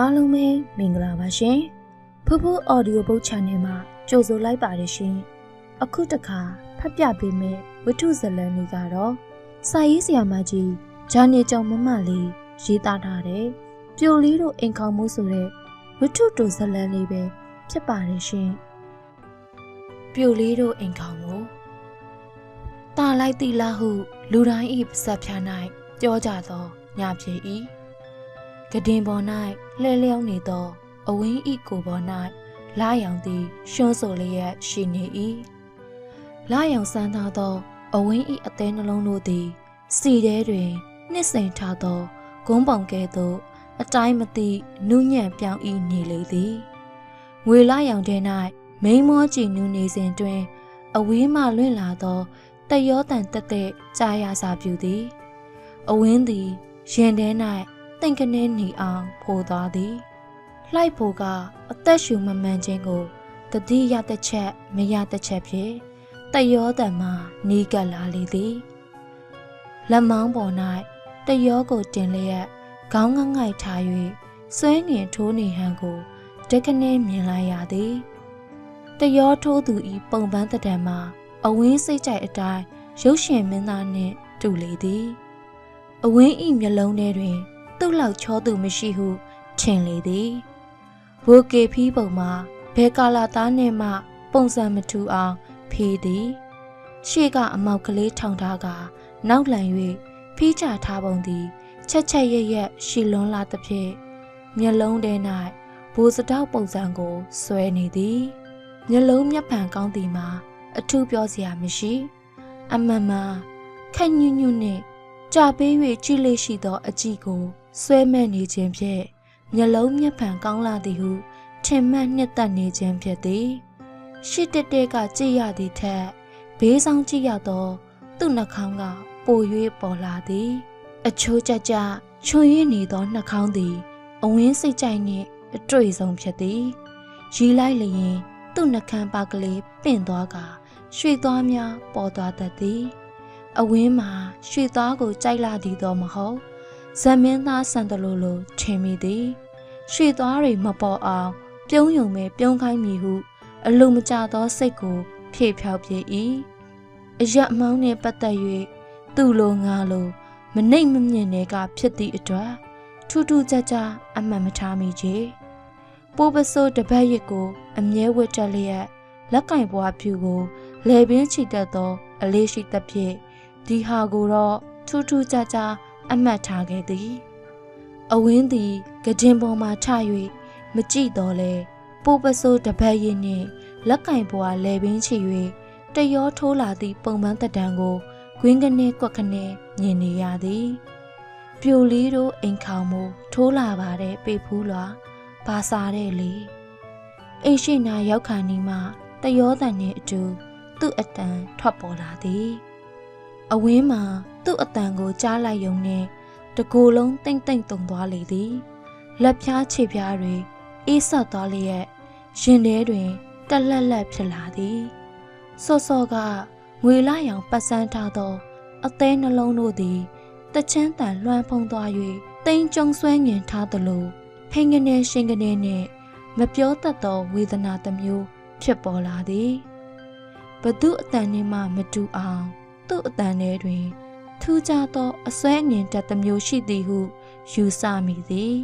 အားလုံးပဲမင်္ဂလာပါရှင်ဖူဖူ audio book channel မှာကြိုဆိုလိုက်ပါတယ်ရှင်အခုတခါဖတ်ပြပေးမယ့်ဝတ္ထုဇာတ်လမ်းလေးကတော့စာရေးဆရာမကြီးဂျာနေကြောင်မမလေးရေးသားထားတဲ့ပြိုလေးတို့အိမ်ခေါင်မှုဆိုတဲ့ဝတ္ထုတူဇာတ်လမ်းလေးပဲဖြစ်ပါတယ်ရှင်ပြိုလေးတို့အိမ်ခေါင်မှုတာလိုက်တိလားဟုလူတိုင်းဤပါဇက်ဖြာ၌ပြောကြသောညဖြစ်၏ကဒင်ပေါ်၌ လှဲလျောင်းနေသော အဝင်းဤကိုပေါ်၌လာရောင်သည်ရှွန်းဆိုလျက်ရှိနေ၏လာရောင်ဆန်းသားသော အဝင်းဤအသေးနှလုံးတို့သည်စီထဲတွင်နှစ်စိန်ထားသောဂုံးပောင်ကဲ့သို့အတိုင်းမသိနူးညံ့ပြောင်းဤနေလေသည်ငွေလာရောင်ထဲ၌မိန်မောကြည်နူးနေစဉ်တွင် အဝေးမှလွင့်လာသောတယောတန်တက်တဲ့ကြားရစာပြူသည် အဝင်းသည်ရင်ထဲ၌ တိမ်ကနေနေအောင်ဖိုသွားသည်လှိုက်ဖို့ကအသက်ရှူမမှန်ခြင်းကိုတတိယတစ်ချက်မရတစ်ချက်ဖြင့်တယောတန်မှနီးကပ်လာလေသည်လက်မောင်းပေါ်၌တယောကိုတင်လျက်ခေါင်းငငိုက်ထား၍ဆွဲငင်ထိုးနေဟန်ကိုတက္ကနဲမြင်လိုက်ရသည်တယောထိုးသူဤပုံပန်းတံမှာအဝင်းစိတ်ကြိုက်အတိုင်းရုပ်ရှင်မင်းသားနှင့်တူလေသည် အဝင်းဤမျက်လုံးထဲတွင် သူ့လောက်ချောသူမရှိဟုထင်လေသည်ဘိုကေဖီးပုံမှာဘဲကာလာသားနှင့်မှ ပုံစံမထူအောင်ဖီးသည်ရှေ့ကအမောက်ကလေးထောင်ထားကနောက်လန်၍ဖီးချထားပုံသည် ချက်ချက်ရက်ရက်ရှီလွန်းလာသဖြင့်မျက်လုံးထဲ၌ဘိုးစတောက်ပုံစံကိုဆွဲနေသည်မျက်လုံးမျက်ဖန်ကောင်းသည်မှာအထူးပြောစရာမရှိအမှန်မှန်ခက်ညွညွနှင့်ကြာပေး၍ကြည့်လေရှိသောအကြည့်ကို ဆွဲမဲ့နေခြင်းဖြင့်မျက်လုံးမျက်ဖန်ကောင်းလာသည်ဟုထင်မှတ်နှစ်သက်နေခြင်းဖြစ်သည်ရှစ်တက်တဲ့ကကြည့်ရသည့်ထက်ဘေးဆောင်ကြည့်ရသောသူ့နှာခေါင်းကပို၍ပေါ်လာသည် အချိုးကျကျချွန်ရည်နေသောနှာခေါင်းသည် အဝင်းစိတ်ကြိုက်နှင့်အတွေ့ဆုံးဖြစ်သည်ရီလိုက်လျင်သူ့နှကန်းပါကလေးပင့်သွားကရွှေသွားများပေါ်သွားတတ်သည် အဝင်းမှာရွှေသားကိုကြိုက်လာသည်တော့မဟုတ် ဇမင်းသားဆန်တလူလိုထင်မိသည်ရွှေသားတွေမပေါ်အောင်ပြုံးယုံမဲ့ပြုံးခိုင်းမည်ဟု အလိုမကျသောစိတ်ကိုဖြည့်ဖြောက်ပြ၏အရက်မောင်းနှင့်ပတ်သက်၍သူ့လိုငါလိုမနှိမ်မမြင်တဲ့ကဖြစ်သည့်အတွက်ထူးထူးခြားခြားအမှန်မထားမိချေပိုးပစိုးတပတ်ရစ်ကို အမြဲဝတ်တက်လျက်လက်ကင်ပွားဖြူကိုလေပင်ချီတက်သော အလေးရှိသဖြင့်ဒီဟာကိုတော့ထူးထူးခြားခြား အမှတ်ထားခဲ့သည်အဝင်းသည်ကဒင်ပေါ်မှထ၍မကြည့်တော့လဲပိုးပစိုးတပတ်ရစ်နှင့်လက်ကင်ပွားလေပင်ချီ၍တရောထိုးလာသည့်ပုံပန်းတံကိုကွင်းကနေကွက်ကနေမြင်နေရသည်ပြိုလေးတို့အိမ်ခေါင်မှုထိုးလာပါတဲ့ပေဖူးလွာဘာစားတဲ့လေအိမ်ရှိနာရောက်ခါနီမှတရောတန်နှင့်အတူသူ့အတန်ထွက်ပေါ်လာသည် အဝင်းမှာသူ့အတန်ကိုကြားလိုက်ယုံနဲ့တကူလုံးတိမ့်တိမ့်တုံသွားလေသည်လက်ဖြားခြေဖြားတွေအေးဆက်သွားလျက်ရင်ထဲတွင်တက်လက်လက်ဖြစ်လာသည်စောစောကငွေလာရောင်ပတ်စမ်းထားသော အသေးနှလုံးတို့သည်တချမ်းတန်လွှမ်းဖုံးသွား၍တိမ်ကြုံဆွဲငင်ထားသလိုဖိငနေရှင်ကနေနှင့်မပြောတတ်သောဝေဒနာတစ်မျိုးဖြစ်ပေါ်လာသည်ဘသူအတန်နှင့်မှမတူအောင် သူ့အတန်ထဲတွင် ထူးခြားသောအစွဲငင်တတ်တစ်မျိုးရှိသည်ဟုယူဆမိသည်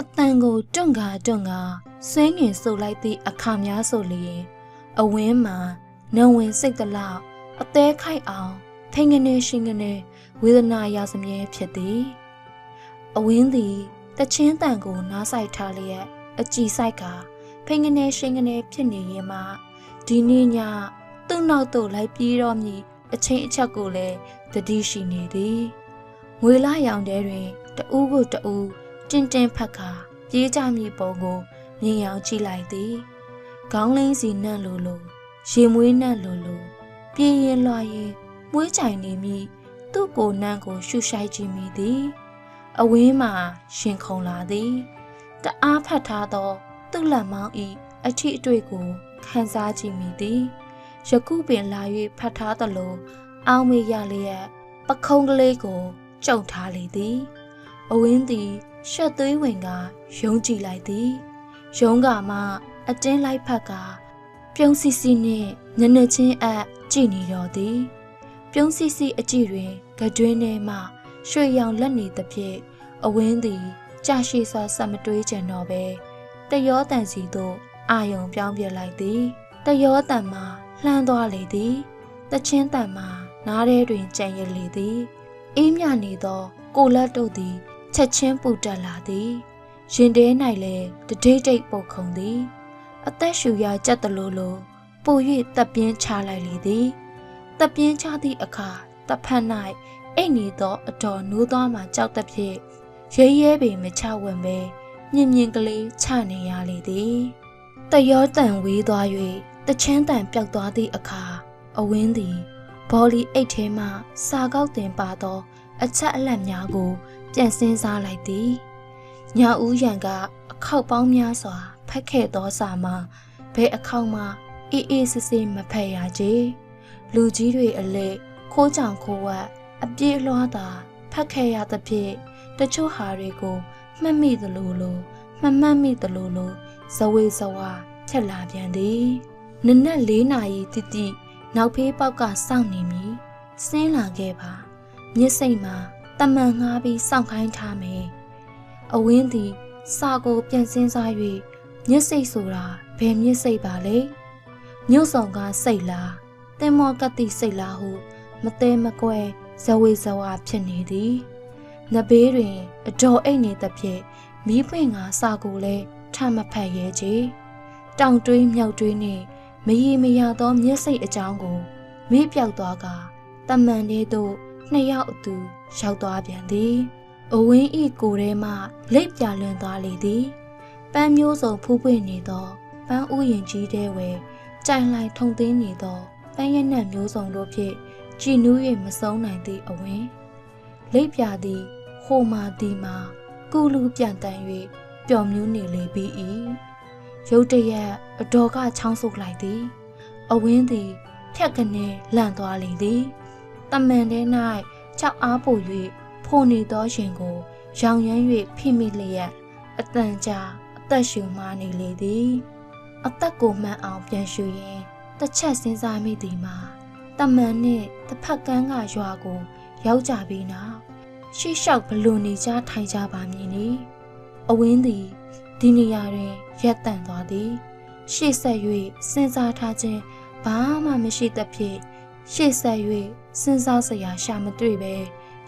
အတန်ကိုတွန့်ကာတွန့်ကာဆွဲငင်ဆုပ်လိုက်သည့်အခါများဆိုလျင်အဝင်းမှာနဝင်စိတ်တလောက်အသေးခိုက်အောင်ဖိငနေရှင်ကနေဝေဒနာရစမြဲဖြစ်သည်အဝင်းသည်တချင်းတန်ကိုနားဆိုင်ထားလျက်အကြည်ဆိုင်ကဖိငနေရှင်ကနေဖြစ်နေရင်မှဒီနေ့ညသူ့နောက်သို့လိုက်ပြေးတော့မည် အချိန်အချက်ကိုလည်းတတိရှိနေသည်ငွေလာရောင်တဲတွင်တူးကိုတူးတင်းတင်းဖက်ခါပြေးကြမည်ပုံကိုမြင်အောင်ကြည့်လိုက်သည်ခေါင်းလင်းစီနှံ့လိုလိုရေမွေးနှံ့လိုလိုပြေးရင်လွှာရင်မွေးချိုင်နေမိသူ့ကိုနှံ့ကိုရှူရှိုက်ကြည့်မိသည် အဝင်းမှာရှင်ခုန်လာသည်တအားဖတ်ထားသော သူ့လက်မောင်းဤအထီအတွေ့ကိုခံစားကြည့်မိသည် ယခုပင်လာ၍ဖတ်ထားသလိုအောင်းမေရလျက်ပခုံးကလေးကိုကြုံထားလေသည်အဝင်းသည်ရှက်သွေးဝင်ကယုံကြည်လိုက်သည်ယုံကမှအတင်းလိုက်ဖက်ကပြုံးစီစီနှင့်ညနေချင်းအပ်ကြည်နေတော့သည်ပြုံးစီစီအကြည့်တွင်ကတွင်းထဲမှရွှေရောင်လက်နေသဖြင့်အဝင်းသည်ကြာရှည်စွာဆက်မတွေးကြတော့ပဲတရောတန်စီသို့အာယုံပြောင်းပြလိုက်သည်တရောတန်မှ လှမ်းသွားလေသည်တချင်းတန်မှနားထဲတွင်ကြံ့ရလေသည်အေးမြနေသော ကိုလက်တို့သည်ချက်ချင်းပူတက်လာသည်ရင်ထဲ၌လည်းတဒိတ်ဒိတ်ပုတ်ခုံသည်အသက်ရှူရကြက်တလို့လို့ပို၍တပ်ပြင်းချလိုက်လေသည်တပ်ပြင်းချသည့်အခါတပ်ဖက်၌အိတ်နေသောအတော်နိုးသွားမှကြောက်သဖြင့်ရဲရဲပင်မချဝင်ပဲမြင်မြင်ကလေးချနေရလေသည်တရောတန်ဝေးသွား၍ တချမ်းတန်ပျောက်သွားသည့်အခါအဝင်းသည်ဘော်လီအိတ်ထဲမှစာကောက်တင်ပါသော အချက်အလက်များကို ပြန်စင်းစားလိုက်သည်ညဦးရန်ကအခောက်ပေါင်းများစွာဖက်ခဲ့သောစာမှာဘယ်အခောက်မှအေးအေးဆေးဆေးမဖက်ရကြလူကြီးတွေအလဲခိုးကြောင်ခိုးဝက်အပြေးလွှားတာဖက်ခဲ့ရသဖြင့်တချို့ဟာတွေကိုမှတ်မိသလိုလိုမမှတ်မိသလိုလိုဇဝေဇဝါဖြက်လာပြန်သည် နနက်၄နာရီတိတိနောက်ဖေးပေါက်ကစောင့်နေမိစင်းလာခဲ့ပါမြစ်စိတ်မှာတမန်ငှားပြီးစောင့်ခိုင်းထားမယ်အဝင်းသည်စာကိုပြန်စင်းစား၍မြစ်စိတ်ဆိုတာဘယ်မြစ်စိတ်ပါလဲမြို့ဆောင်ကစိတ်လားတင်မောကတိစိတ်လားဟုမသေးမကွဲဇဝေဇဝါဖြစ်နေသည်နဘေးတွင်အတော်အိတ်နေသဖြင့်မီးပွင့်ကစာကိုလည်းထမဖက်ရဲချေတောင်တွေးမြောက်တွေးနှင့် မရေမရသောမျက်စိတ်အကြောင်းကိုမေးပြောက်သွားကတမန်လေးတို့နှစ်ယောက်အတူရောက်သွားပြန်သည်အဝင်းဤကိုယ်ထဲမှလိပ်ပြလွန်သွားလေသည်ပန်းမျိုးစုံဖူးပွင့်နေသောပန်းဥယျင်ကြီးတဲဝဲကြိုင်လိုက်ထုံသိမ်းနေသောပန်းရနက်မျိုးစုံတို့ဖြင့်ကြည်နူး၍မဆုံးနိုင်သည့်အဝင်းလိပ်ပြသည်ဟိုမာဒီမာကူလူပြန်တန်၍ပျော်မြူးနေလေပြီ၏ ရုတ်တရက်အတော်ကချောင်းဆုပ်လိုက်သည်အဝင်းသည်ဖြက်ကနေလန့်သွားလေသည်တမန်ထဲ၌ကြောက်အားပို၍ဖိုနေသောရှင်ကို ရောင်ရမ်း၍ဖိမိလျက်အတန်ကြာအသက်ရှူမှနေလေသည်အသက်ကိုမှန်အောင်ပြန်ရှူရင်တစ်ချက်စဉ်းစားမိသည်မှာတမန်နှင့်တစ်ဖက်ကန်းကရွာကို ရောက်ကြပြီးနောက်ရှေ့လျှောက်ဘလို့နေကြထိုင်ကြပါမည်နီအဝင်းသည် ဒီနေရာတွင်ရက်တန့်သွားသည်ရှေ့ဆက်၍စဉ်းစားထားခြင်းဘာမှမရှိသဖြင့်ရှေ့ဆက်၍စဉ်းစားစရာရှာမတွေ့ပဲ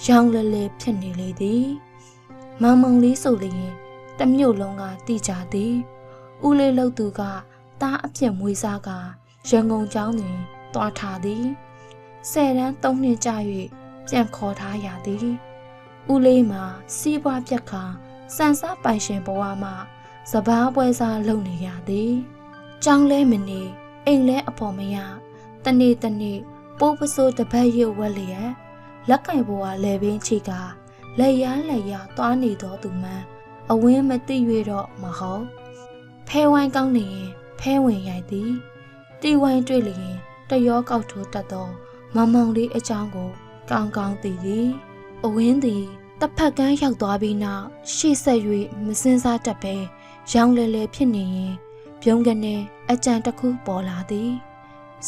ရောင်လလေဖြစ်နေလေသည်မောင်မောင်လေးဆိုလျင်တမြို့လုံးကတိကြသည်ဦးလေးလှုပ်သူကတားအပြစ်မွေးစားကရန်ကုန်ကျောင်းတွင်တွားထားသည်ဆယ်တန်းသုံးနှစ်ကြာ၍ပြန်ခေါ်ထားရသည်ဦးလေးမှာစီးပွားပြက်ခါစံစားပိုင်ရှင်ဘဝမှာ စပားပွဲစားလုပ်နေရသည်ကျောင်းလဲမနေအိမ်လဲအဖော်မရတနေ့တနေ့ပိုးပစိုးတပတ်ရွဝက်လျက်လက်ကင်ဘဝလဲပင်ချီကလက်ရလက်ရသွားနေတော်သူမှန်အဝင်းမသိ၍တော့မဟုတ်ဖဲဝိုင်းကောင်းနေရင်ဖဲဝင်ရိုက်သည်တီဝိုင်းတွေ့လျင်တရောကောက်ထိုးတတ်သောမမောင်လေးအကြောင်းကိုကောင်းကောင်းသိသည်အဝင်းသည်တစ်ဖက်ကန်းရောက်သွားပြီးနောက်ရှေ့ဆက်၍မစင်စားတတ်ပဲ ရောင်လဲလဲဖြစ်နေရင်ပြုံးကနေအကြံတစ်ခုပေါ်လာသည်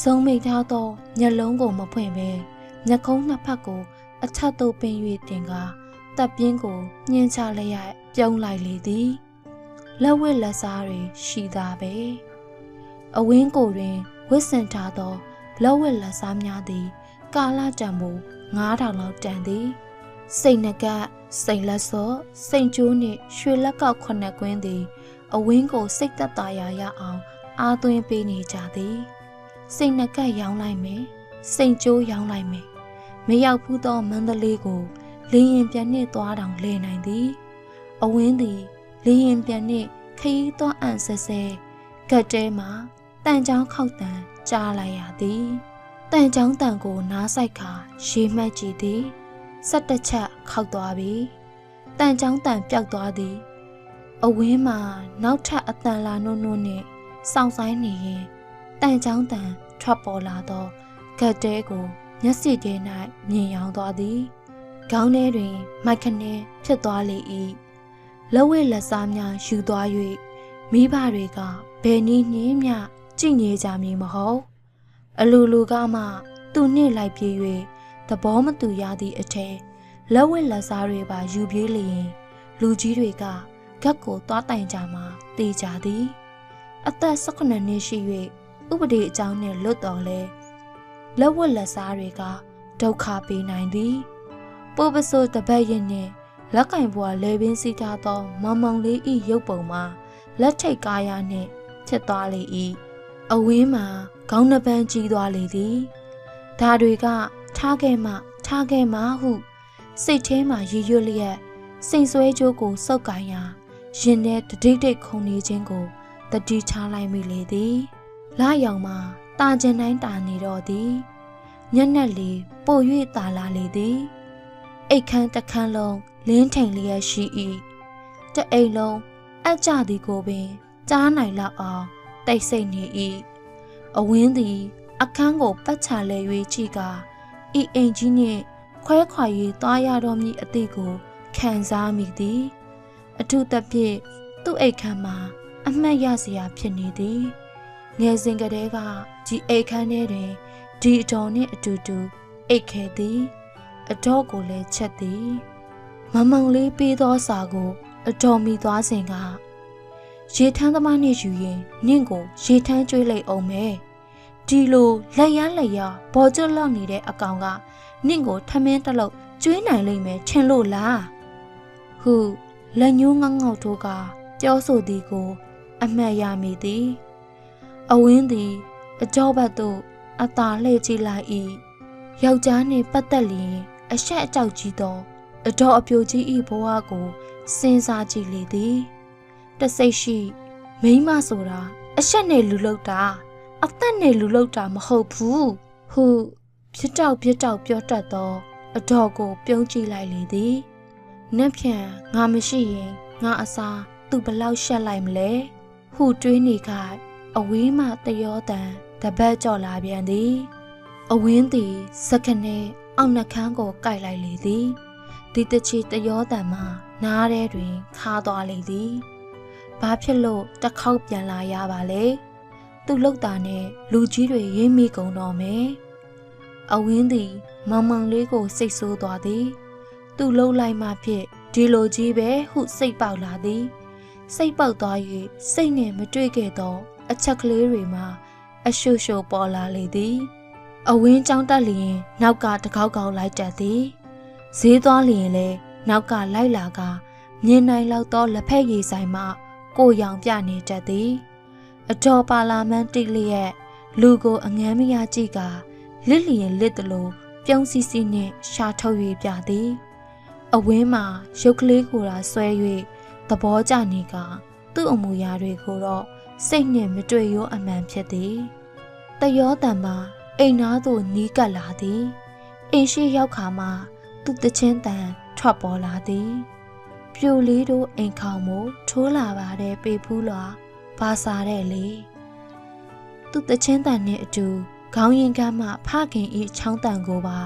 ဆုံးမိထားသောညလုံးကိုမဖွင့်ပဲညခုံးနှစ်ဖက်ကိုအထက်သို့ပင်၍တင်ကားတပ်ပြင်းကိုညှင်းချလျက်ပြုံးလိုက်လေသည်လက်ဝက်လက်စားတွေရှိသားပဲအဝင်းကိုတွင်ဝစ်စင်ထားသောလက်ဝက်လက်စားများသည် ကာလတံမိုး9000လောက်တန်သည်စိတ်နကစိတ်လက်စော့စိတ်ကျိုးနှင့်ရွှေလက်ကောက်ခုနှစ်ကွင်းသည် အဝင်းကိုစိတ်သက်သာရရအောင်အားသွင်းပေးနေကြသည်စိတ်နကရောင်းလိုက်မယ်စိတ်ကျိုးရောင်းလိုက်မယ်မရောက်ဘူးသောမန္တလေးကိုလင်းရင်ပြန်နှင့်သွားတောင်လဲနိုင်သည် အဝင်းသည်လင်းရင်ပြန်နှင့်ခရီးသွားအံ့ဆဲဆဲကတ်တဲမှာတန်ချောင်းခောက်တန်ကြားလိုက်ရသည်တန်ချောင်းတန်ကိုနားဆိုင်ခါရေမှတ်ကြည့်သည်ဆက်တစ်ချက်ခောက်သွားပြီတန်ချောင်းတန်ပျောက်သွားသည် အဝင်းမှာနောက်ထပ်အတန်လာနိုးနိုးနဲ့စောင့်ဆိုင်နေရင်တန်ချောင်းတန်ထွက်ပေါ်လာသောဂတ်တဲကိုမျက်စိထဲ၌မြင်ရောင်သွားသည်ခေါင်းထဲတွင် မိုက်ခနဲဖြစ်သွားလေ၏လက်ဝဲလက်စားများယူသွား၍မိဘတွေကဘယ်နည်းနှင်းမျှကြည်နေကြမည်မဟုတ်အလူလူကမှသူနှင့်လိုက်ပြေး၍သဘောမတူရသည့်အထက်လက်ဝဲလက်စားတွေပါယူပြေးလျင် လူကြီးတွေက ဂက်ကိုသွားတိုင်ကြမှာတေးကြသည် အသက်18နှစ်ရှိ၍ဥပဒေအကြောင်းနှင့်လွတ်တော်လဲလက်ဝက်လက်စားတွေကဒုက္ခပေးနိုင်သည်ပိုးပစိုးတပတ်ရင်နှင့်လက်ကင်ဘွားလေပင်စီထားသော မောင်မောင်လေးဤရုပ်ပုံမှာလက်ထိတ်ကားရနှင့်ဖြစ်သွားလေ၏အဝင်းမှာခေါင်းနှပန်းကြီးသွားလေသည်ဒါတွေကထားခဲ့မှထားခဲ့မှဟု စိတ်ထဲမှာရည်ရွယ်လျက်စိန်ဆွဲကြိုးကိုစုပ်ကိုင်ရာ ရင်ထဲတတိတ်တိတ်ခုန်နေခြင်းကိုတတိထားလိုက်မိလေသည်လာရောင်မှာတာကျင်တိုင်းတာနေတော့သည်ညက်နက်လေးပို့၍တာလာလေသည်အိတ်ခမ်းတစ်ခမ်းလုံးလင်းထိန်လျက်ရှိ၏တအိမ်လုံးအကြသည်ကိုပင်ကြားနိုင်လောက်အောင်တိတ်ဆိတ်နေ၏အဝင်းသည် အခန်းကိုပတ်ချလဲ၍ကြည့်ကာဤအိမ်ကြီးနှင့်ခွဲခွာ၍သွားရတော်မူအသည့်ကိုခံစားမိသည် အထုသဖြင့်သူ့အိတ်ခမ်းမှာအမှတ်ရစရာဖြစ်နေသည်ငယ်စဉ်ကတည်းကဒီအိတ်ခမ်းထဲတွင်ဒီအတော်နှင့်အတူတူအိတ်ခဲသည်အတော်ကိုလည်းချက်သည်မမောင်လေးပေးသောစာကိုအတော်မိသွားစဉ်ကရေထမ်းသမားနှင့်ယူရင်နင့်ကိုရေထမ်းကျွေးလိုက်အောင်မယ်ဒီလိုလက်ရလက်ရဘော်ကျွတ်လောက်နေတဲ့အကောင်ကနင့်ကိုထမင်းတစ်လုံးကျွေးနိုင်လိမ့်မယ်ထင်လို့လားဟု လက်ညှိုးငေါငေါတို့ကပြောဆိုသည်ကို အမှတ်ရမိသည်အဝင်းသည် အကြောဘတ်သို့အသာလှည့်ကြည့်လိုက်၏ယောက်ျားနှင့်ပတ်သက်လျင်အဆက်အကြောက်ကြီးသောအတော်အပြိုကြီး၏ဘဝကိုစဉ်းစားကြည့်လေသည်တစိတ်ရှိမိန်းမဆိုတာအဆက်နဲ့လူလောက်တာအသက်နဲ့လူလောက်တာမဟုတ်ဘူးဟုပြစ်တောက်ပြစ်တောက်ပြောတတ်သော အတော်ကိုပြုံးကြည့်လိုက်လေသည်။ နှက်ဖြန်ငါမရှိရင်ငါအစားသူဘလောက်ရှက်လိုက်မလဲ။ဟုတွေးနေကအဝေးမှတယောတန်တပတ်ကြော်လာပြန်သည်။အဝင်းသည်စက္ကနဲ့အောက်နှခမ်းကိုကိုက်လိုက်လေသည်။ဒီတချီတယောတန်မှနားထဲတွင်ခါသွားလေသည်။ဘာဖြစ်လို့တစ်ခေါက်ပြန်လာရပါလဲ။သူ့လောက်တာနဲ့လူကြီးတွေရင်းမိကုန်တော့မယ်။အဝင်းသည်မောင်မောင်လေးကိုစိတ်ဆိုးသွားသည် သူလှုပ်လိုက်မှဖြစ်ဒီလိုကြီးပဲဟုစိတ်ပေါက်လာသည် စိတ်ပေါက်သွား၍စိတ်နဲ့မတွေ့ခဲ့သော အချက်ကလေးတွေမှာအရှုရှုပေါ်လာလေသည်အဝင်းကြောင်းတက်လျင် နောက်ကတကောက်ကောက်လိုက်တတ်သည်ဈေးသွားလျင်လဲနောက်ကလိုက်လာကမြင်နိုင်လောက်သောလက်ဖက်ရည်ဆိုင်မှကိုရောင်ပြနေတတ်သည် အတော်ပါလာမန်တိလျက်လူကိုအငမ်းမရကြည့်ကလစ်လျင်လစ်တလို့ပြုံးစီစီနှင့်ရှာထုတ်၍ပြသည် အဝင်းမှာရုပ်ကလေးကိုသာဆွဲ၍သဘောကျနေကသူ့အမူအရာတွေကိုတော့စိတ်နှင့်မတွေ့ရောအမှန်ဖြစ်သည်တယောတံမှာအိမ်သားသို့နီးကပ်လာသည်အိမ်ရှိရောက်ခါမှာသူ့တချင်းတန်ထွက်ပေါ်လာသည် ပြိုလေးတို့အိမ်ခေါင်မို့ထိုးလာပါတဲ့ပေဖူးလွာဘာစားတဲ့လေသူ့တချင်းတန်နဲ့အတူခေါင်းရင်ကမ်းမှဖခင်ဤချောင်းတန်ကိုပါ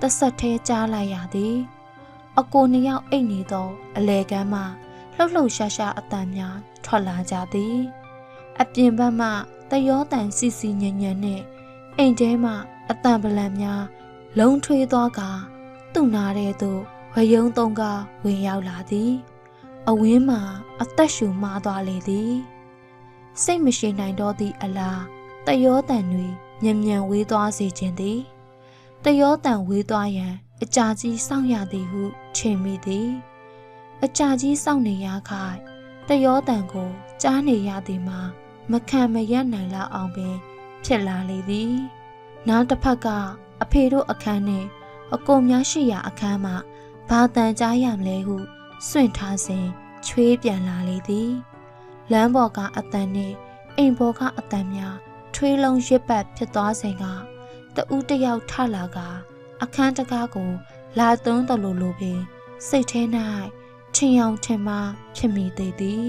တဆက်သေးကြားလိုက်ရသည် အကိုနှစ်ယောက်အိတ်နေသောအလဲကမ်းမှလှုပ်လှုပ်ရှားရှားအတန်များထွက်လာကြသည်အပြင်ဘက်မှတယောတန်စီစီညံ့ညံ့နဲ့အိမ်ထဲမှအတန်ပလံများလုံးထွေးသွားကသူ့နာတဲ့သို့ဝယုံသုံးကဝင်ရောက်လာသည်အဝင်းမှာအသက်ရှူမှားသွားလေသည်စိတ်မရှိနိုင်တော့သည့်အလားတယောတန်တွေမြန်မြန်ဝေးသွားစေခြင်းသည်တယောတန်ဝေးသွားရန် အကြာကြီးစောင့်ရသည်ဟုထင်မိသည်အကြာကြီးစောင့်နေရခိုင်တယောတန်ကိုကြားနေရသည်မှာမခံမရနိုင်လောက်အောင်ပင်ဖြစ်လာလေသည်နောက်တစ်ဖက်ကအဖေတို့အခန်းနှင့်အကုန်များရှိရာအခန်းမှဘာတန်ကြားရမလဲဟုစွန့်ထားစဉ်ချွေးပြန်လာလေသည်လမ်းပေါ်ကအတန်နှင့်အိမ်ပေါ်ကအတန်များထွေးလုံးရစ်ပတ်ဖြစ်သွားစဉ်ကတဦးတယောက်ထလာက အခန်းတကားကို လာသွန်းတော်လိုလိုပင်စိတ်ထဲ၌ထင်အောင်ထင်မှဖြစ်မိသေးသည်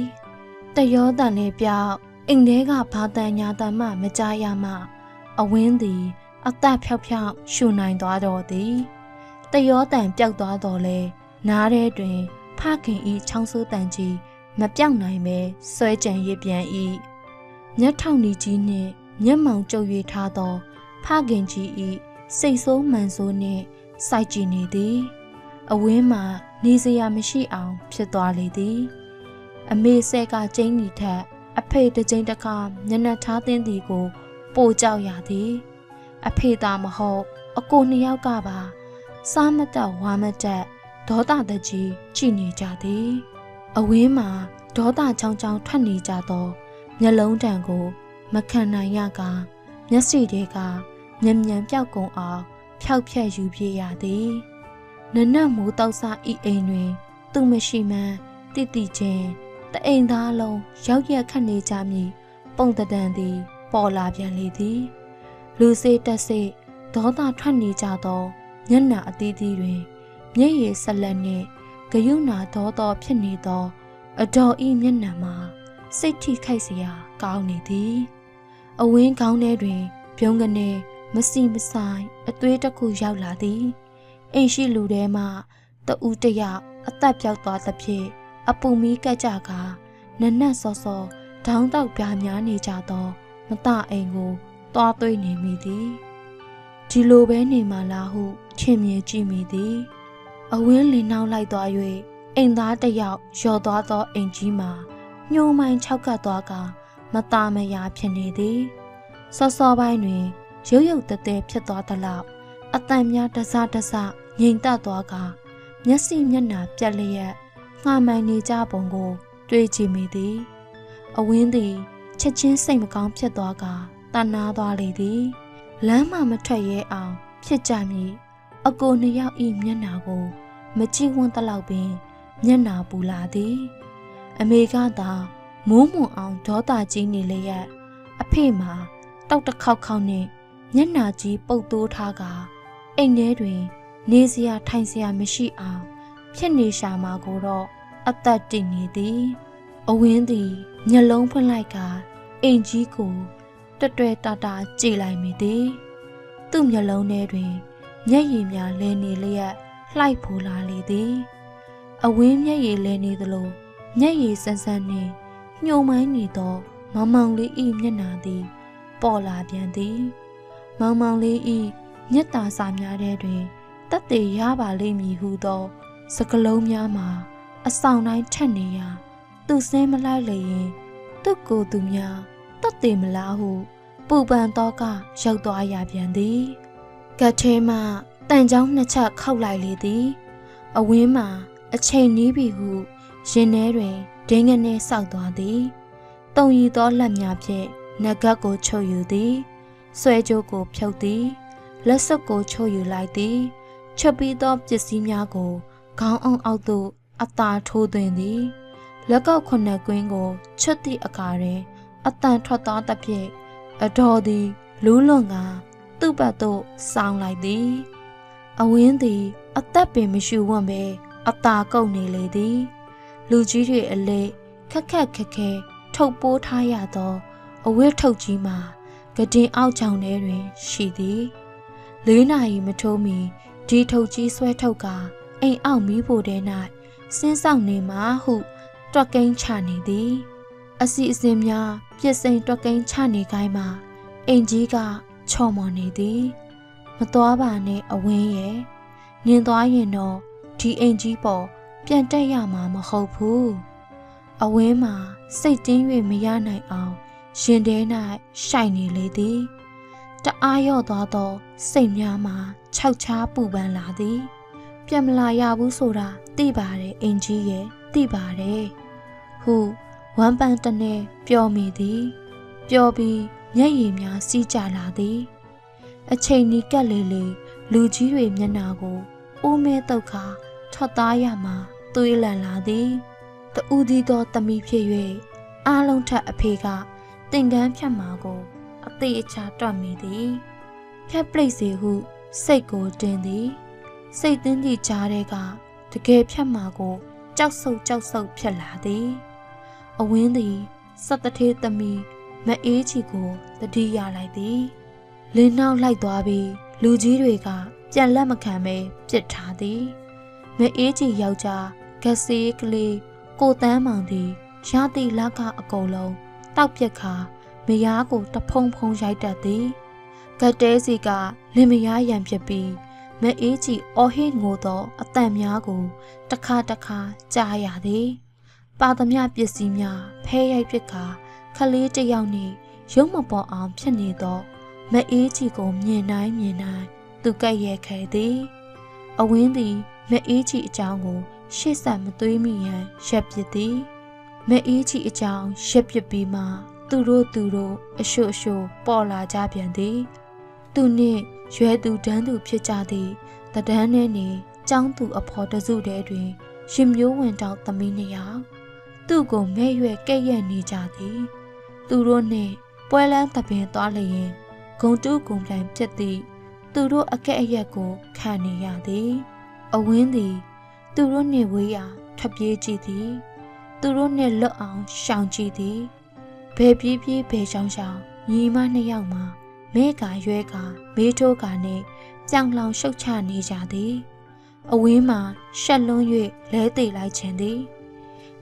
တယောတန်လေးပြောက်အိမ်ထဲကဘာတန်ညာတန်မှမကြားရမှ အဝင်းသည် အသက်ဖြောက်ဖြောက်ရှူနိုင်သွားတော်သည်တယောတန်ပြောက်သွားတော်လဲနားထဲတွင် ဖခင်ဤချောင်းဆိုးတန်ကြီးမပြောင်းနိုင်ပဲဆွဲကြံရစ်ပြန်ဤမျက်ထောင်နီကြီးနှင့်မျက်မှောင်ကျုပ်၍ထားသော ဖခင်ကြီးဤ စိတ်ဆိုးမှန်ဆိုးနှင့်စိုက်ကြည့်နေသည် အဝင်းမှာနေစရာမရှိအောင် ဖြစ်သွားလေသည် အမေဆဲကကျင်းနီထက် အဖေတစ်ချိန်တစ်ခါညနေထားတဲ့သည်ကို ပိုကြောက်ရသည် အဖေသာမဟုတ်အကိုနှစ်ယောက်ကပါ စားမတက်ဝါမတက်ဒေါသတကြီးကြည်နေကြသည် အဝင်းမှာဒေါသချောင်းချောင်းထွက်နေကြသောမျက်လုံးတံကို မခံနိုင်ရကမျက်စိတွေက ညံညံပြောက်ကုန်အောင်ဖျောက်ဖျက်ယူပြရသည်နနက်မိုးတောက်စားဤအိမ်တွင် သူမရှိမှန်းတိတိချင်းတအိမ်သားလုံးရောက်ရက်ခတ်နေကြမည်ပုံတံတန်သည် ပေါ်လာပြန်လေသည် လူစေးတက်စေးဒေါသထွက်နေကြသောမျက်နှာအသီးသီးတွင် မျက်ရည်ဆက်လက်နှင့်ဂယုဏဒေါသောဖြစ်နေသော အတော်ဤမျက်နှာမှာစိတ်ထိခိုက်စရာကောင်းနေသည် အဝင်းကောင်းထဲတွင် ပြုံးကနေ မစီမဆိုင်အသွေးတစ်ခုရောက်လာသည်အိမ်ရှိလူထဲမှတဦးတယောက်အသက်ပြောက်သွားသဖြင့်အပူမီးကက်ကြကနနက်စောစောဒေါင်းတောက်ပြားများနေကြသောမတအိမ်ကိုတွားသွေးနေမိသည်ဒီလိုပဲနေမှလားဟုထင်မြင်ကြည့်မိသည်အဝင်းလင်နှောင်းလိုက်သွား၍အိမ်သားတစ်ယောက်ရော်သွားသောအိမ်ကြီးမှာညှိုးမိုင်းခြောက်ကပ်သွားကမตาမယာဖြစ်နေသည်စောစောပိုင်းတွင် ရုပ်ရုပ်တတဲဖြစ်သွားသလောက်အတန်များတစတစငြိမ်သက်သွားကမျက်စိမျက်နှာပြက်လျက်ငှာမိုင်နေကြပုံကို တွေးကြည့်မိသည်အဝင်းသည်ချက်ချင်းစိတ်မကောင်းဖြစ်သွားကတန်နာသွားလေသည်လမ်းမှမထွက်ရဲအောင် ဖြစ်ကြမည်အကိုနှစ်ယောက်ဤမျက်နှာကို မကြည့်ဝန်းတလောက်ပင်မျက်နှာပူလာသည်အမေကသာမိုးမွန်အောင်ဒေါသကြီးနေလျက်အဖေမှာတောက်တစ်ခေါက်ခေါက်နဲ့ မျက်နှာကြီးပုတ်တိုးထားကအိမ်ထဲတွင် နေစရာထိုင်စရာမရှိအောင်ဖြစ်နေရှာမှာကိုတော့အသက်တည်နေသည်အဝင်းသည်မျက်လုံးဖွင့်လိုက်ကအိမ်ကြီးကိုတွတ်တွဲတာတာကြည့်လိုက်မိသည် သူ့မျက်လုံးထဲတွင်မျက်ရည်များလဲနေလျက်လှိုက်ဖိုလာလေသည်အဝင်းမျက်ရည်လဲနေသလိုမျက်ရည်ဆန်းဆန်းနှင့်ညှို့မိုင်းနေသောမောင်မောင်လေးဤမျက်နှာသည် ပေါ်လာပြန်သည် မောင်မောင်လေးဤမျက်ตาစာများထဲတွင်တက်သေးရပါလိမ့်မည်ဟုသော စကလုံးများမှာ အဆောင်တိုင်းထက်နေရာသူစင်းမလိုက်လေရင်သူ့ကိုယ်သူများတက်သေးမလားဟု ပူပန်တော့ကရောက်သွားရပြန်သည်ကတ်ထဲမှတန်ချောင်းနှစ်ချက်ခောက်လိုက်လေသည် အဝင်းမှာအချိန်နီးပြီဟုရင်ထဲတွင်ဒင်းငနဲ့ဆောက်သွားသည်တုံရီသောလက်များဖြင့်နဂတ်ကိုချုပ်ယူသည် ဆွဲကြိုးကိုဖြုတ်သည်လက်စွပ်ကိုချိုးယူလိုက်သည်ချက်ပြီးသောပစ္စည်းများကိုခေါင်းအောင်အောက်သို့အသာထိုးသွင်းသည်လက်ကောက်ခုနှစ်ကွင်းကိုချွတ်သည့်အခါတွင်အတန်ထွက်သွားသဖြင့်အတော်သည်လူးလွန်ကသူ့ဘက်သို့စောင်းလိုက်သည်အဝင်းသည် အသက်ပင်မရှိဝံ့ပဲအသာကုတ်နေလေသည် လူကြီးတွေအလေခက်ခက်ခက်ခဲထုတ်ပိုးထားရသော အဝတ်ထုတ်ကြီးမှာ ကတင်အောက်ချောင်ထဲတွင် ရှိသည်လေးနာရီမထိုးမီဒီထုတ်ကြီးဆွဲထုတ်ကအိမ်အောက်မီးဖို့တဲ၌စင်းဆောင်နေမှဟုတွက်ကိန်းချနေသည်အစီအစဉ်များပြစ်စိန်တွက်ကိန်းချနေခိုင်းမှာအိမ်ကြီးကချော်မော်နေသည်မသွားပါနဲ့အဝင်းရဲ့နင်သွားရင်တော့ဒီအိမ်ကြီးပေါ်ပြန်တက်ရမှာမဟုတ်ဘူးအဝင်းမှာစိတ်တင်း၍မရနိုင်အောင် ရှင်တဲ၌ရှိုင်နေလေသည်တအားရော့သွားသောစိတ်များမှာခြောက်ချားပူပန်လာသည်ပြန်မလာရဘူးဆိုတာသိပါတယ်အင်ကြီးရဲ့သိပါတယ်ဟုဝမ်းပန်းတနဲ့ပြောမိသည်ပြောပြီးမျက်ရည်များစီးကြလာသည် အချိန်နီးကပ်လေလေလူကြီးတွေမျက်နှာကိုအိုးမဲတုတ်ခါထွက်သားရမှသွေးလန့်လာသည်တူးသည်သောတမိဖြစ်၍အားလုံးထက်အဖေက တင်ကန်းဖြတ်မှာကိုအသေးအချာတွက်မိသည်ဖြတ်ပလိတ်စီဟု စိတ်ကိုတင်သည် စိတ်တင်းသည့်ကြားထဲကတကယ်ဖြတ်မှာကိုကြောက်ဆုပ်ကြောက်ဆုပ်ဖြစ်လာသည် အဝင်းသည်စက်တထေးသမီးမအေးချီကိုတတိရလိုက်သည်လင်းနှောက်လိုက်သွားပြီးလူကြီးတွေကပြန်လက်မခံပဲပြစ်ထားသည်မအေးချီယောက်ျားဂက်စီကလေးကိုတန်းမောင်သည်ရာတီလက်ကအကုန်လုံး တောက်ပြက်ခါမယားကိုတဖုံဖုံရိုက်တတ်သည်ဂတ်တဲစီကလင်မယားရံဖြစ်ပြီးမအေးကြီးအော်ဟစ်ငိုသောအတန်များကိုတစ်ခါတစ်ခါကြားရသည်ပါသမျှပစ္စည်းများဖဲရိုက်ပစ်ခါခလေးတစ်ယောက်နှင့်ရုံမပေါ်အောင်ဖြစ်နေသောမအေးကြီးကိုမြင်နိုင်မြင်နိုင်သူကဲ့ရဲ့ခဲ့သည်အဝင်းသည်မအေးကြီးအကြောင်းကိုရှေ့ဆက်မသွေးမိရန်ရက်ပစ်သည် မအေးကြီးအကြောင်းရက်ပစ်ပြီးမှသူတို့သူတို့အရှုအရှုပေါ်လာကြပြန်သည် သူနှင့်ရွယ်သူတန်းသူဖြစ်ကြသည့်တဒန်းနဲ့နေចောင်းသူအဖော်တစုတဲတွင်ရှင်မျိုးဝင်တောက်သမီးနှစ်ယောက်သူ့ကိုမဲ့ရွက်ကဲ့ရဲ့နေကြသည် သူတို့နှင့်ပွဲလန်းသပင်သွားလျင်ဂုံတူးဂုံပြန်ပြက်သည့်သူတို့အကဲ့အရက်ကိုခံနေရသည် အဝင်းသည် သူတို့နှင့်ဝေးရာထွက်ပြေးကြည့်သည် သူတို့နှင့်လွတ်အောင်ရှောင်ကြည့်သည်ဘယ်ပြေးပြေးဘယ်ရှောင်ရှောင်ညီမနှစ်ယောက်မှာမဲကရွဲကမေးထိုးကနဲ့ကြောင်လောင်ရှုတ်ချနေကြသည်အဝင်းမှာရှက်လွန်း၍လဲသေးလိုက်ခြင်းသည်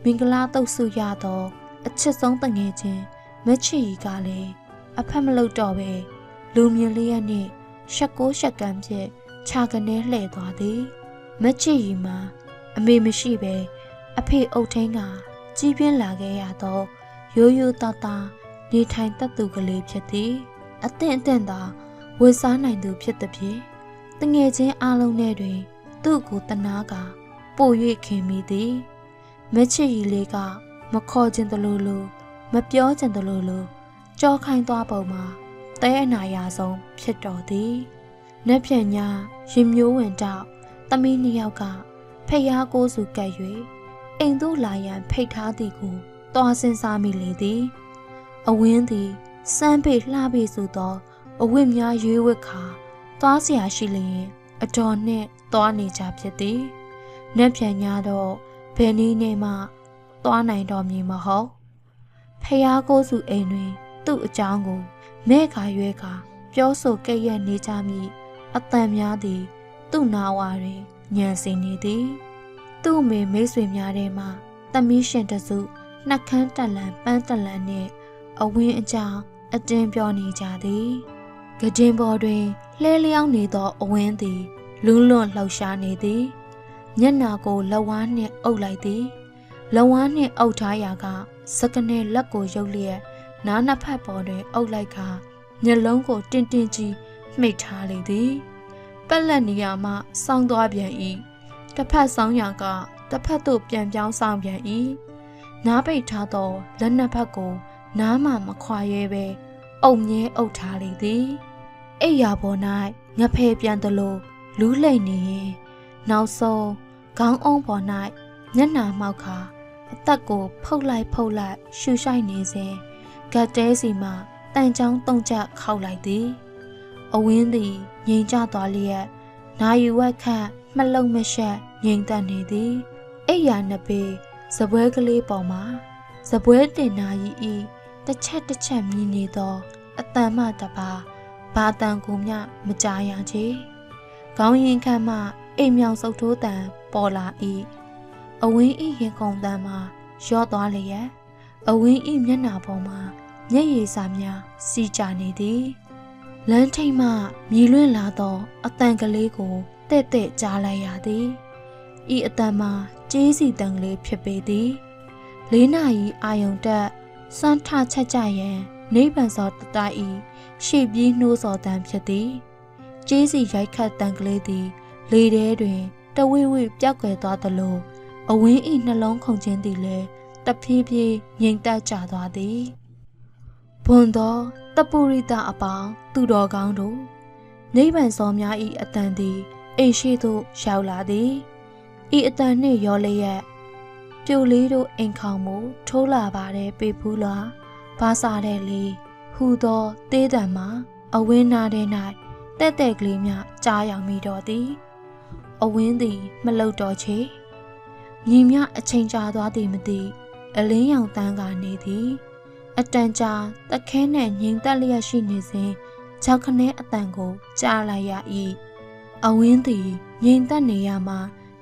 မင်္ဂလာတုတ်ဆုရသောအချစ်ဆုံးတငယ်ချင်းမချီကလည်းအဖက်မလုပ်တော့ပဲလူမြင်လေးရနှင့်ရှက်ကိုရှက်ကံဖြင့်ခြာကနေလှည့်သွားသည်မချီမှာအမေမရှိပဲ အဖေအုတ်ထင်းကကြီးပြင်းလာခဲ့ရသောရိုးရိုးသားသားနေထိုင်တတ်သူကလေးဖြစ်သည်အသင့်အသင့်သာဝေစားနိုင်သူဖြစ်သည်ဖြင့်တငယ်ချင်းအလုံးနဲ့တွင် သူ့ကိုတနာကပို၍ခင်မိသည်မချစ်ရီလေးကမခေါ်ခြင်းတလို့လို့မပြောခြင်းတလို့လို့ကြောခိုင်းသွားပုံမှာတဲအနာရဆုံးဖြစ်တော်သည်နက်ဖြန်ညာရင်မျိုးဝင်တော့သမီးနှစ်ယောက်ကဖျားကိုးစုကပ်၍ အိမ်သို့လာရန်ဖိတ်ထားသည်ကိုတွားစင်စားမိလေသည်အဝင်းသည်စမ်းပေလှပေဆိုသောအဝတ်များရွေးဝတ်ခါသွားเสียရှိလျင်အတော်နှင့်သွားနေကြဖြစ်သည်။နက်ပြန်ညာတော့ဘယ်နည်းနဲ့မှသွားနိုင်တော်မည်မဟုတ်။ဖះကိုစုအိမ်တွင် သူ့အကြောင်းကိုမဲ့ခါရွဲခါပြောဆိုကြည့်ရနေကြမည်အတန်များသည် သူ့နာဝါတွင်ညံစင်နေသည်။ သူ့မေမိတ်ဆွေများထဲမှသမီးရှင်တစုနှက်ခမ်းတက်လန်ပန်းတက်လန်နှင့်အဝင်းအကြောင်းအတင်းပြောနေကြသည်။ကဒင်ပေါ်တွင်လှဲလျောင်းနေသောအဝင်းသည်လူးလွန်လှောက်ရှားနေသည်။မျက်နာကိုလက်ဝါးနှင့်အုပ်လိုက်သည်။လက်ဝါးနှင့်အုပ်ထားရာကစကနေလက်ကိုရုပ်လျက်နားနှစ်ဖက်ပေါ်တွင်အုပ်လိုက်ခါမျက်လုံးကိုတင်းတင်းကြီးမှိတ်ထားလေသည်။ပက်လက်နေရာမှစောင်းသွားပြန်၏။ တစ်ဖက်ဆောင်ရာကတစ်ဖက်သို့ပြန်ပြောင်းဆောင်ပြန်၏။နားပိတ်ထားသောလက်နှစ်ဖက်ကို နားမှမခွာရဲပဲအုံမြဲအုပ်ထားလေသည်အိယာပေါ်၌ငဖဲပြန်သလိုလူးလိမ့်နေရင်နောက်ဆုံးခေါင်းအုံးပေါ်၌မျက်နှာမှောက်ခါအသက်ကိုဖုတ်လိုက်ဖုတ်လိုက်ရှူရှိုက်နေစဉ်ဂတ်တဲစီမှတန်ချောင်းတုံကြခောက်လိုက်သည် အဝင်းသည်ငြိမ်ကျသွားလျက်နာယူဝက်ခန့် မလုံမရှက်ငြိမ်သက်နေသည်အိယာနှစ်ပေစပွဲကလေးပေါ်မှာစပွဲတင်နာရီဤတစ်ချက်တစ်ချက်မြည်နေသောအတန်မှတပါဘာတန်ကိုမျှမကြားရချေခေါင်းရင်ခန့်မှအိမ်မြောင်စုပ်ထိုးတန်ပေါ်လာ၏အဝင်းဤရင်ခုန်တန်မှရော့သွားလျက်အဝင်းဤမျက်နှာပေါ်မှာမျက်ရည်စာများစီကြနေသည်လမ်းထိပ်မှမြည်လွင့်လာသောအတန်ကလေးကို တဲ့တဲ့ကြားလိုက်ရသည်ဤအတန်မှာကြေးစီတန်ကလေးဖြစ်ပေသည်လေးနာရီအာယုံတက်စမ်းထချက်ကြရန်နိဗ္ဗာန်စောတတဤရှေ့ပြေးနှိုးစော်တန်ဖြစ်သည်ကျေးစီရိုက်ခတ်တန်ကလေးသည် လေထဲတွင်တဝိဝိပြောက်ကွယ်သွားသလိုအဝင်းဤနှလုံးခုန်ခြင်းသည်လည်းတဖြည်းဖြည်းငြိမ်သက်ကြသွားသည်ဘွန်သောတပူရိတအပေါင်းသူတော်ကောင်းတို့နိဗ္ဗာန်စောများဤအတန်သည် အိမ်ရှိသို့ရောက်လာသည်ဤအတန်နှင့်ရောလျက်ပြိုလေးတို့အိမ်ခေါင်မှုထိုးလာပါတယ်ပေဖူးလွာဘာစာတဲ့လေဟူသောသေးတံမှာအဝင်းနာတဲ့၌တဲ့တဲ့ကလေးများကြားရောက်မိတော့သည်အဝင်းသည်မလုတော့ချေညီမြအချိန်ကြာသွားသည်မသိအလင်းရောင်တန်းကနေသည်အတန်ကြာတခဲနဲ့ငိမ်သက်လျက်ရှိနေစဉ်ကြောက်ခနဲအတန်ကိုကြားလိုက်ရ၏ အဝင်းသည်ငိမ်သက်နေရမှ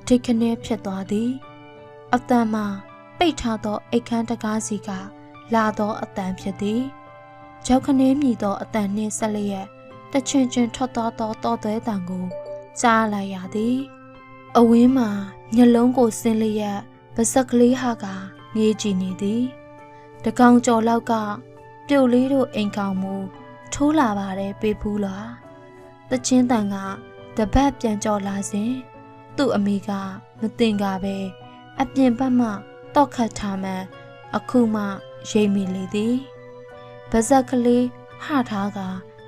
ထိတ်ခနဲဖြစ်သွားသည်အတန်မှာပိတ်ထားသောအိတ်ခမ်းတကားစီကလာသောအတန်ဖြစ်သည်ကြောက်ခနဲမြည်သောအတန်နှင့်ဆက်လျက်တချွင်ချွင်ထွက်သွားသောတော်သွဲတံကိုကြားလိုက်ရသည်အဝင်းမှာမျက်လုံးကိုဆင်းလျက်ပါဇက်ကလေးဟာကငေးကြည့်နေသည်တကောင်ကျော်လောက်ကပြုတ်လေးတို့အိမ်ကောင်မူထိုးလာပါတယ်ပေးဖူးလားတချင်းတန်က တပတ်ပြန်ကြော်လာစဉ်သူ့အမိကမတင်ကားပဲအပြင်ဘက်မှတော့ခတ်ထားမှန်အခုမှရိပ်မိလေသည်ပါဇက်ကလေးဟထားက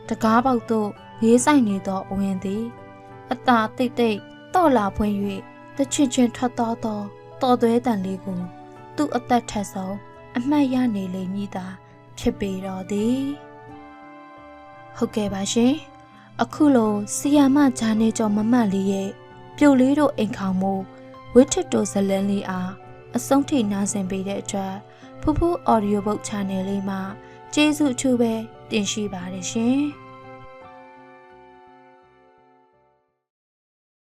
တကားပေါက်သို့ရေးဆိုင်နေသောအဝင်သည်အသာတိတ်တိတ်တော့လာဖွင့်၍တချွင်ချွင်ထွက်သွားသောတော်သွဲတန်လေးကိုသူ့အသက်ထက်ဆုံးအမှတ်ရနေလေမည်သာဖြစ်ပေတော်သည်ဟုတ်ကဲ့ပါရှင် အခုလိုဆီယာမဂျာနေကျော်မမတ်လေးရဲ့ပြိုလေးတို့အိမ်ခေါင်မှုဝိထစ်တိုဇလန်လေးအားအဆုံးထိနားဆင်ပေးတဲ့အတွက်ဖူဖူ audio book channel လေးမှာကျေးဇူးအထူးပဲတင်ရှိပါတယ်ရှင်။